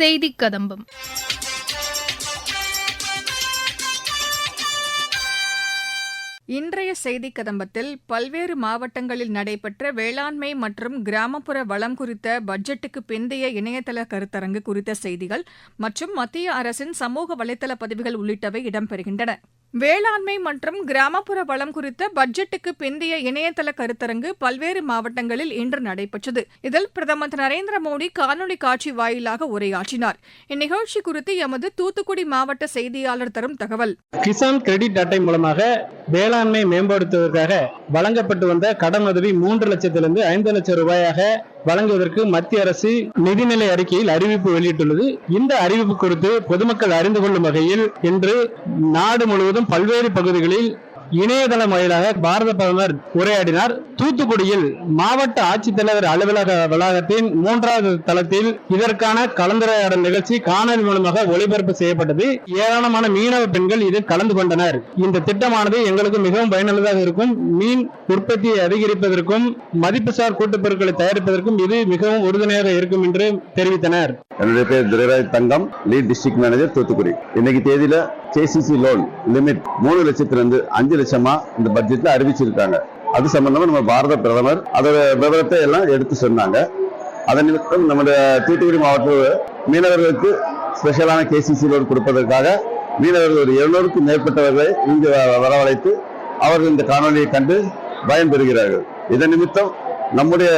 செய்திக் கதம்பம் இன்றைய செய்திக் கதம்பத்தில் பல்வேறு மாவட்டங்களில் நடைபெற்ற வேளாண்மை மற்றும் கிராமப்புற வளம் குறித்த பட்ஜெட்டுக்கு பிந்தைய இணையதள கருத்தரங்கு குறித்த செய்திகள் மற்றும் மத்திய அரசின் சமூக வலைதள பதிவுகள் உள்ளிட்டவை இடம்பெறுகின்றன. வேளாண்மை மற்றும் கிராமப்புற வளம் குறித்த பட்ஜெட்டுக்கு பிந்தைய இணையதள கருத்தரங்கு பல்வேறு மாவட்டங்களில் இன்று நடைபெற்றது. இதில் பிரதமர் திரு நரேந்திர மோடி காணொலி காட்சி வாயிலாக உரையாற்றினார். இந்நிகழ்ச்சி குறித்து எமது தூத்துக்குடி மாவட்ட செய்தியாளர் தரும் தகவல். கிசான் கிரெடிட் அட்டை மூலமாக வேளாண்மை மேம்படுத்துவதற்காக வழங்கப்பட்டு வந்த கடன் உதவி மூன்று லட்சத்திலிருந்து ஐந்து லட்சம் ரூபாயாக வழங்குவதற்கு மத்திய அரசு நிதிநிலை அறிக்கையில் அறிவிப்பு வெளியிட்டுள்ளது. இந்த அறிவிப்பு குறித்து பொதுமக்கள் அறிந்து கொள்ளும் வகையில் இன்று நாடு முழுவதும் பல்வேறு பகுதிகளில் இணையதளம் வாயிலாக பாரத பிரதமர் உரையாடினார். தூத்துக்குடியில் மாவட்ட ஆட்சித்தலைவர் அலுவலக வளாகத்தின் மூன்றாவது தளத்தில் இதற்கான கலந்துரையாடல் நிகழ்ச்சி காணொலி மூலமாக ஒளிபரப்பு செய்யப்பட்டது. ஏராளமான மீனவ பெண்கள் இதில் கலந்து கொண்டனர். இந்த திட்டமானது எங்களுக்கு மிகவும் பயனுள்ளதாக இருக்கும். மீன் உற்பத்தியை அதிகரிப்பதற்கும் மதிப்புசார் கூட்டுப் பொருட்களை தயாரிப்பதற்கும் இது மிகவும் உறுதுணையாக இருக்கும் என்று தெரிவித்தனர். என்னுடைய பேர் Durairaj Thangam lead district manager Thoothukudi. இன்னைக்கு தேதியில கேசிசி லோன் லிமிட் மூணு லட்சத்துல இருந்து அஞ்சு லட்சமா இந்த பட்ஜெட்ல அறிவிச்சிருக்காங்க. அது சம்பந்தமா நம்ம பாரத பிரதமர் அதோட விவரத்தை எல்லாம் எடுத்து சொன்னாங்க. அதன் நிமித்தம் நம்முடைய தூத்துக்குடி மாவட்ட மீனவர்களுக்கு ஸ்பெஷலான கேசிசி லோன் கொடுப்பதற்காக மீனவர்கள் ஒரு இருநூறுக்கும் மேற்பட்டவர்களை இங்கு வரவழைத்து அவர்கள் இந்த காணொலியை கண்டு பயன்பெறுகிறார்கள். இதன் நிமித்தம் நம்முடைய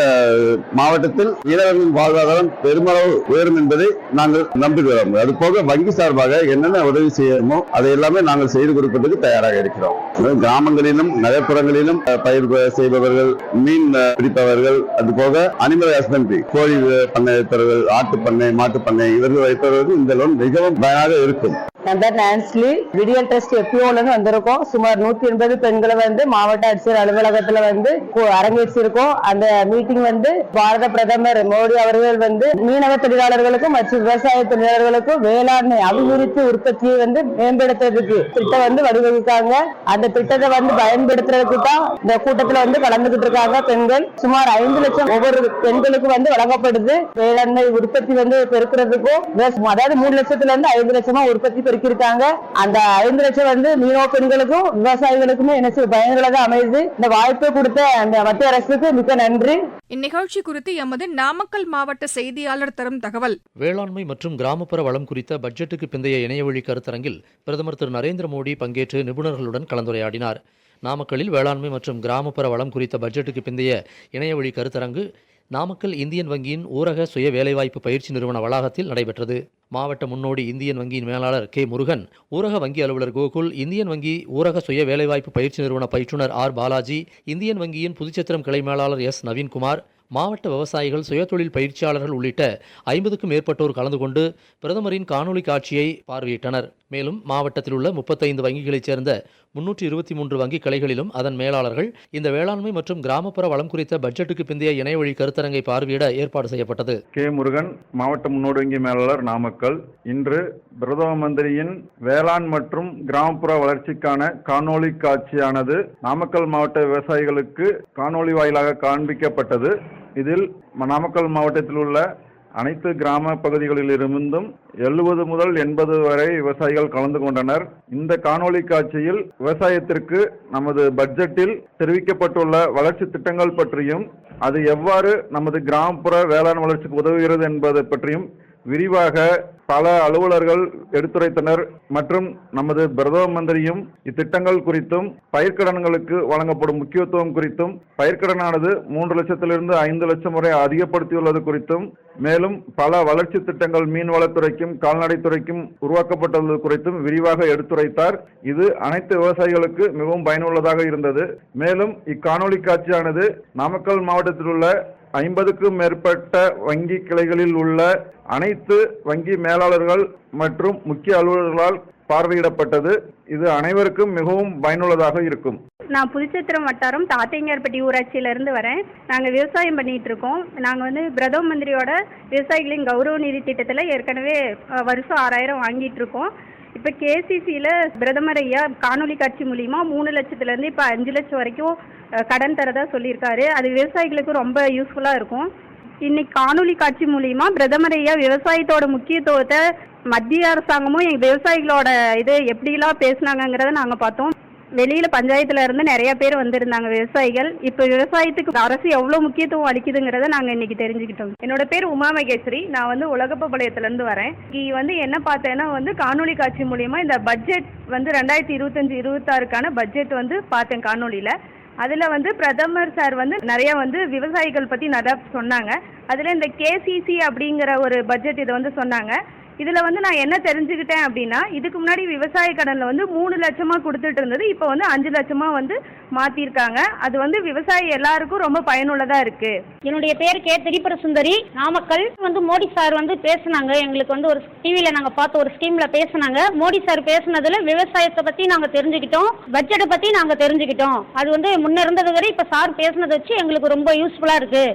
மாவட்டத்தில் மீனவர்களின் வாழ்வாதாரம் பெருமளவு உயரும் என்பதை நாங்கள் நம்புகிறோம் அது போக வங்கி சார்பாக என்னென்ன உதவி செய்யணுமோ அதை எல்லாமே நாங்கள் செய்து கொடுப்பதற்கு தயாராக இருக்கிறோம். அதாவது கிராமங்களிலும் நகர்ப்புறங்களிலும் பயிர் செய்பவர்கள் மீன் பிடிப்பவர்கள் அது போக அனிமல் ஹஸ்பண்டரி கோழி பண்ணை வைப்பவர்கள் ஆட்டு பண்ணை மாட்டு பண்ணை இவர்கள் வைப்பவர்கள் இந்த லோன் மிகவும் பயனாக இருக்கும். என் பேர் நான்ஸ்லி விடியல் ட்ரஸ்ட் எப்பிஓல இருந்து வந்திருக்கோம் சுமார் நூத்தி எண்பது பெண்களை வந்து மாவட்ட ஆட்சியர் அலுவலகத்துல வந்து அரங்கேற்றிருக்கோம். அந்த மீட்டிங் வந்து பாரத பிரதமர் மோடி அவர்கள் வந்து மீனவ தொழிலாளர்களுக்கும் மற்றும் விவசாய தொழிலாளர்களுக்கும் வேளாண்மை அபிவிருத்தி உற்பத்தியை வந்து மேம்படுத்துறதுக்கு திட்டம் வந்து வடிவகுக்காங்க அந்த திட்டத்தை வந்து பயன்படுத்துறதுக்கு தான் இந்த கூட்டத்துல வந்து கலந்துகிட்டு இருக்காங்க பெண்கள். சுமார் ஐந்து லட்சம் ஒவ்வொரு பெண்களுக்கு வந்து வழங்கப்படுது. வேளாண்மை உற்பத்தி வந்து பெருக்கிறதுக்கும் அதாவது மூணு லட்சத்துல இருந்து ஐந்து லட்சமா உற்பத்தி பெருக்கிருக்காங்க அந்த ஐந்து லட்சம் வந்து மீனவ பெண்களுக்கும் விவசாயிகளுக்குமே என்ன செய்ய பயனுள்ளதா அமையுது. இந்த வாய்ப்பை கொடுத்த அந்த மத்திய அரசுக்கு மிக்க நன்றி. இந்நிகழ்ச்சி குறித்து எமது நாமக்கல் மாவட்ட செய்தியாளர் தரும் தகவல். வேளாண்மை மற்றும் கிராமப்புற வளம் குறித்த பட்ஜெட்டுக்கு பிந்தைய இணையவழி கருத்தரங்கில் பிரதமர் திரு நரேந்திர மோடி பங்கேற்று நிபுணர்களுடன் கலந்துரையாடினார். நாமக்கல்லில் வேளாண்மை மற்றும் கிராமப்புற வளம் குறித்த பட்ஜெட்டுக்கு பிந்தைய இணையவழி கருத்தரங்கு நாமக்கல் இந்தியன் வங்கியின் ஊரக சுய வேலைவாய்ப்பு பயிற்சி நிறுவன வளாகத்தில் நடைபெற்றது. மாவட்ட முன்னோடி இந்தியன் வங்கியின் மேலாளர் கே முருகன் ஊரக வங்கி அலுவலர் கோகுல் இந்தியன் வங்கி ஊரக சுய வேலைவாய்ப்பு பயிற்சி நிறுவன பயிற்றுனர் ஆர் பாலாஜி இந்தியன் வங்கியின் புதுச்சத்திரம் கிளை மேலாளர் எஸ் நவீன்குமார் மாவட்ட விவசாயிகள் சுயதொழில் பயிற்சியாளர்கள் உள்ளிட்ட ஐம்பதுக்கும் மேற்பட்டோர் கலந்து கொண்டு பிரதமரின் காணொலி காட்சியை பார்வையிட்டனர். மேலும் மாவட்டத்தில் உள்ள முப்பத்தைந்து வங்கிகளைச் சேர்ந்த முன்னூற்றி இருபத்தி மூன்று வங்கிக் கிளைகளிலும் அதன் மேலாளர்கள் இந்த வேளாண்மை மற்றும் கிராமப்புற வளம் குறித்த பட்ஜெட்டுக்கு பிந்தைய இணையவழி கருத்தரங்கை பார்வையிட ஏற்பாடு செய்யப்பட்டது. கே முருகன் மாவட்ட முன்னோடி வங்கி மேலாளர் நாமக்கல். இன்று பிரதம மந்திரியின் வேளாண் மற்றும் கிராமப்புற வளர்ச்சிக்கான காணொளி காட்சியானது நாமக்கல் மாவட்ட விவசாயிகளுக்கு காணொளி வாயிலாக காண்பிக்கப்பட்டது. இதில் நாமக்கல் மாவட்டத்தில் உள்ள அனைத்து கிராம பகுதிகளிலிருந்தும் எழுபது முதல் எண்பது வரை விவசாயிகள் கலந்து கொண்டனர். இந்த காணொளி காட்சியில் விவசாயத்திற்கு நமது பட்ஜெட்டில் தெரிவிக்கப்பட்டுள்ள வளர்ச்சி திட்டங்கள் பற்றியும் அது எவ்வாறு நமது கிராமப்புற வேளாண் வளர்ச்சிக்கு உதவுகிறது என்பது பற்றியும் விரிவாக பல அலுவலர்கள் எடுத்துரைத்தனர் மற்றும் நமது பிரதம மந்திரியும் இத்திட்டங்கள் குறித்தும் பயிர்க்கடன்களுக்கு வழங்கப்படும் முக்கியத்துவம் குறித்தும் பயிர்க்கடனானது மூன்று லட்சத்திலிருந்து ஐந்து லட்சம் வரை அதிகப்படுத்தியுள்ளது குறித்தும் மேலும் பல வளர்ச்சி திட்டங்கள் மீன்வளத்துறைக்கும் கால்நடைத்துறைக்கும் உருவாக்கப்பட்டுள்ளது குறித்தும் விரிவாக எடுத்துரைத்தார். இது அனைத்து விவசாயிகளுக்கு மிகவும் பயனுள்ளதாக இருந்தது. மேலும் இக்காணொலி காட்சியானது நாமக்கல் மாவட்டத்தில் உள்ள ஐம்பதுக்கும் மேற்பட்ட வங்கி கிளைகளில் உள்ள அனைத்து வங்கி மேல மேலாளர்கள் மற்றும் முக்கிய அலுவலர்களால் பார்வையிடப்பட்டது. இது அனைவருக்கும் மிகவும் பயனுள்ளதாக இருக்கும். நான் புதுச்சத்திரம் வட்டாரம் தாத்தையங்கார்பட்டி ஊராட்சியிலேருந்து வரேன். நாங்கள் விவசாயம் பண்ணிட்டு இருக்கோம். நாங்கள் வந்து பிரதம மந்திரியோட விவசாயிகளின் கௌரவ நிதி திட்டத்தில் ஏற்கனவே வருஷம் ஆறாயிரம் வாங்கிட்டு இருக்கோம். இப்போ கேசிசியில் பிரதமர் ஐயா காணொலி காட்சி மூலிமா மூணு லட்சத்துலேருந்து இப்போ அஞ்சு லட்சம் வரைக்கும் கடன் தரதா சொல்லியிருக்காரு. அது விவசாயிகளுக்கு ரொம்ப யூஸ்ஃபுல்லாக இருக்கும். இன்னைக்கு காணொலி காட்சி மூலியமா பிரதமர் ஐயா விவசாயத்தோட முக்கியத்துவத்தை மத்திய அரசாங்கமும் எங்க விவசாயிகளோட இது எப்படிலாம் பேசுனாங்கங்கிறத நாங்க பார்த்தோம். வெளியில பஞ்சாயத்துல இருந்து நிறைய பேர் வந்திருந்தாங்க விவசாயிகள். இப்ப விவசாயத்துக்கு அரசு எவ்வளவு முக்கியத்துவம் அளிக்குதுங்கிறத நாங்க இன்னைக்கு தெரிஞ்சுக்கிட்டோம். என்னோட பேர் உமா மகேஸ்வரி. நான் வந்து உலகப்பபாளையத்துல இருந்து வரேன். இ வந்து என்ன பார்த்தேன்னா வந்து காணொலி காட்சி மூலியமா இந்த பட்ஜெட் வந்து ரெண்டாயிரத்தி இருபத்தஞ்சு இருபத்தாறுக்கான பட்ஜெட் வந்து பார்த்தேன் காணொலியில அதுல வந்து பிரதமர் சார் வந்து நிறைய வந்து விவசாயிகள் பத்தி நிறைய சொன்னாங்க. அதுல இந்த கேசிசி அப்படிங்கிற ஒரு பட்ஜெட் இதை வந்து சொன்னாங்க. இதுல வந்து நான் என்ன தெரிஞ்சுக்கிட்டேன் அப்படின்னா இதுக்கு முன்னாடி விவசாய கடன்ல வந்து மூணு லட்சமா கொடுத்துட்டு இருந்தது இப்போ வந்து அஞ்சு லட்சமா வந்து மாத்திருக்காங்க. அது வந்து விவசாயி எல்லாருக்கும் ரொம்ப பயனுள்ளதா இருக்கு. என்னுடைய பேர் கே. திரிபுர சுந்தரி நாமக்கல். வந்து மோடி சார் வந்து பேசுனாங்க. எங்களுக்கு வந்து ஒரு டிவியில நாங்க பார்த்த ஒரு ஸ்கீம்ல பேசுனாங்க. மோடி சார் பேசுனதில் விவசாயத்தை பத்தி நாங்க தெரிஞ்சுக்கிட்டோம். பட்ஜெட்டை பத்தி நாங்க தெரிஞ்சுக்கிட்டோம். அது வந்து முன்ன இருந்தது வரை இப்ப சார் பேசுனதை வச்சு எங்களுக்கு ரொம்ப யூஸ்ஃபுல்லா இருக்கு.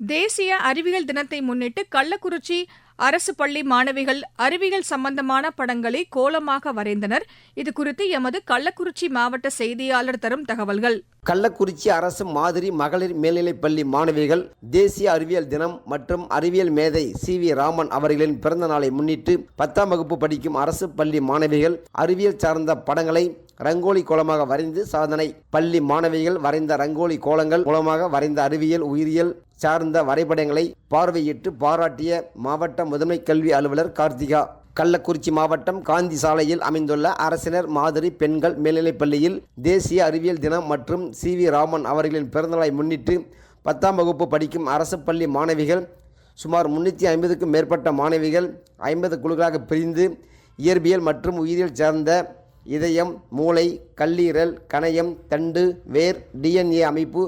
தேசிய அறிவியல் தினத்தை முன்னிட்டு கள்ளக்குறிச்சி அரசு பள்ளி மாணவிகள் அறிவியல் சம்பந்தமான படங்களை கோலமாக வரைந்தனர். இது குறித்து எமது கள்ளக்குறிச்சி மாவட்ட செய்தியாளர் தரும் தகவல்கள். கள்ளக்குறிச்சி அரசு மாதிரி மகளிர் மேல்நிலைப்பள்ளி மாணவிகள் தேசிய அறிவியல் தினம் மற்றும் அறிவியல் மேதை சி வி ராமன் அவர்களின் பிறந்த நாளை முன்னிட்டு பத்தாம் வகுப்பு படிக்கும் அரசு பள்ளி மாணவிகள் அறிவியல் சார்ந்த படங்களை ரங்கோலி கோலமாக வரைந்து சாதனை. பள்ளி மாணவிகள் வரைந்த ரங்கோலி கோலங்கள் மூலமாக வரைந்த அறிவியல் உயிரியல் சார்ந்த வரைபடங்களை பார்வையிட்டு பாராட்டிய மாவட்ட முதன்மை கல்வி அலுவலர் கார்த்திகா. கள்ளக்குறிச்சி மாவட்டம் காந்தி சாலையில் அமைந்துள்ள அரசினர் மாதிரி பெண்கள் மேல்நிலைப் பள்ளியில் தேசிய அறிவியல் தினம் மற்றும் சி வி ராமன் அவர்களின் பிறந்தநாளை முன்னிட்டு பத்தாம் வகுப்பு படிக்கும் அரசு பள்ளி மாணவிகள் சுமார் முன்னூற்றி ஐம்பதுக்கும் மேற்பட்ட மாணவிகள் ஐம்பது குழுக்களாக பிரிந்து இயற்பியல் மற்றும் உயிரியல் சார்ந்த இதயம் மூளை கல்லீரல் கணையம் தண்டு வேர் டிஎன்ஏ அமைப்பு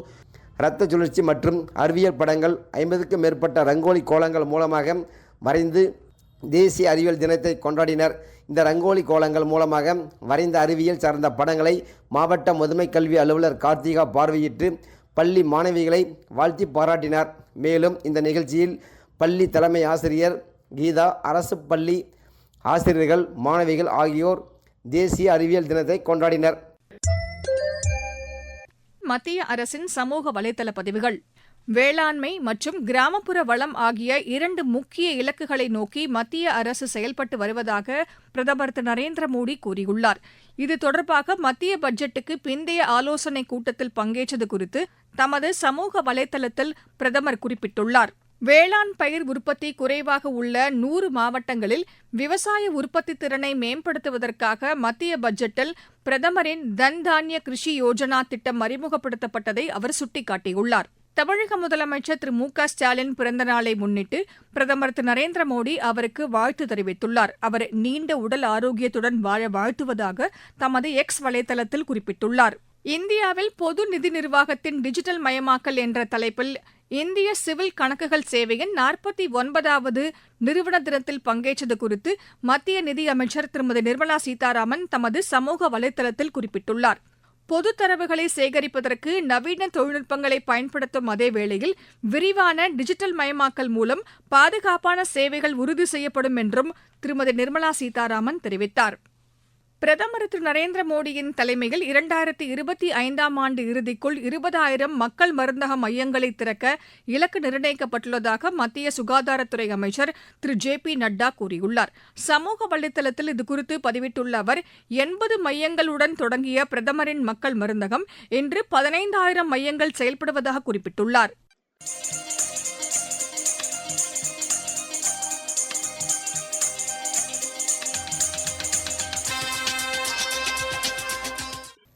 இரத்த சுழற்சி மற்றும் அறிவியல் படங்கள் ஐம்பதுக்கும் மேற்பட்ட ரங்கோலி கோலங்கள் மூலமாக வரைந்து தேசிய அறிவியல் தினத்தை கொண்டாடினர். இந்த ரங்கோலி கோலங்கள் மூலமாக வரைந்த அறிவியல் சார்ந்த படங்களை மாவட்ட முதுமை கல்வி அலுவலர் கார்த்திகா பார்வையிட்டு பள்ளி மாணவிகளை வாழ்த்தி பாராட்டினார். மேலும் இந்த நிகழ்ச்சியில் பள்ளி தலைமை ஆசிரியர் கீதா அரசு பள்ளி ஆசிரியர்கள் மாணவிகள் ஆகியோர் தேசிய அறிவியல் தினத்தை கொண்டாடினர். மத்திய அரசின் சமூக வலைதள பதிவுகள். வேளாண்மை மற்றும் கிராமப்புற வளம் ஆகிய இரண்டு முக்கிய இலக்குகளை நோக்கி மத்திய அரசு செயல்பட்டு வருவதாக பிரதமர் திரு நரேந்திர மோடி கூறியுள்ளார். இது தொடர்பாக மத்திய பட்ஜெட்டுக்கு பிந்தைய ஆலோசனைக் கூட்டத்தில் பங்கேற்றது குறித்து தமது சமூக வலைதளத்தில் பிரதமர் குறிப்பிட்டுள்ளார். வேளாண் பயிர் உற்பத்தி குறைவாக உள்ள நூறு மாவட்டங்களில் விவசாய உற்பத்தி திறனை மேம்படுத்துவதற்காக மத்திய பட்ஜெட்டில் பிரதமரின் தன் தானிய கிருஷி யோஜனா திட்டம் அறிமுகப்படுத்தப்பட்டதை அவர் சுட்டிக்காட்டியுள்ளார். தமிழக முதலமைச்சர் திரு மு க ஸ்டாலின் பிறந்த நாளை முன்னிட்டு பிரதமர் திரு நரேந்திர மோடி அவருக்கு வாழ்த்து தெரிவித்துள்ளார். அவர் நீண்ட உடல் ஆரோக்கியத்துடன் வாழ வாழ்த்துவதாக தமது எக்ஸ் வலைதளத்தில் குறிப்பிட்டுள்ளார். இந்தியாவில் பொது நிதி நிர்வாகத்தின் டிஜிட்டல் மயமாக்கல் என்ற தலைப்பில் இந்திய சிவில் கணக்குகள் சேவையின் நாற்பத்தி ஒன்பதாவது நிறுவன தினத்தில் பங்கேற்றது குறித்து மத்திய நிதியமைச்சர் திருமதி நிர்மலா சீதாராமன் தமது சமூக வலைதளத்தில் குறிப்பிட்டுள்ளார். பொது தரவுகளை சேகரிப்பதற்கு நவீன தொழில்நுட்பங்களை பயன்படுத்தும் அதே வேளையில் விரிவான டிஜிட்டல் மயமாக்கல் மூலம் பாதுகாப்பான சேவைகள் உறுதி செய்யப்படும் என்றும் திருமதி நிர்மலா சீதாராமன் தெரிவித்தார். பிரதமர் திரு நரேந்திர மோடியின் தலைமையில் இரண்டாயிரத்தி இருபத்தி ஐந்தாம் ஆண்டு இறுதிக்குள் இருபதாயிரம் மக்கள் மருந்தக மையங்களை திறக்க இலக்கு நிர்ணயிக்கப்பட்டுள்ளதாக மத்திய சுகாதாரத்துறை அமைச்சர் திரு ஜே பி நட்டா கூறியுள்ளார். சமூக வலைதளத்தில் இதுகுறித்து பதிவிட்டுள்ள அவர் எண்பது மையங்களுடன் தொடங்கிய பிரதமரின் மக்கள் மருந்தகம் இன்று பதினைந்தாயிரம் மையங்கள் செயல்படுவதாக குறிப்பிட்டுள்ளார்.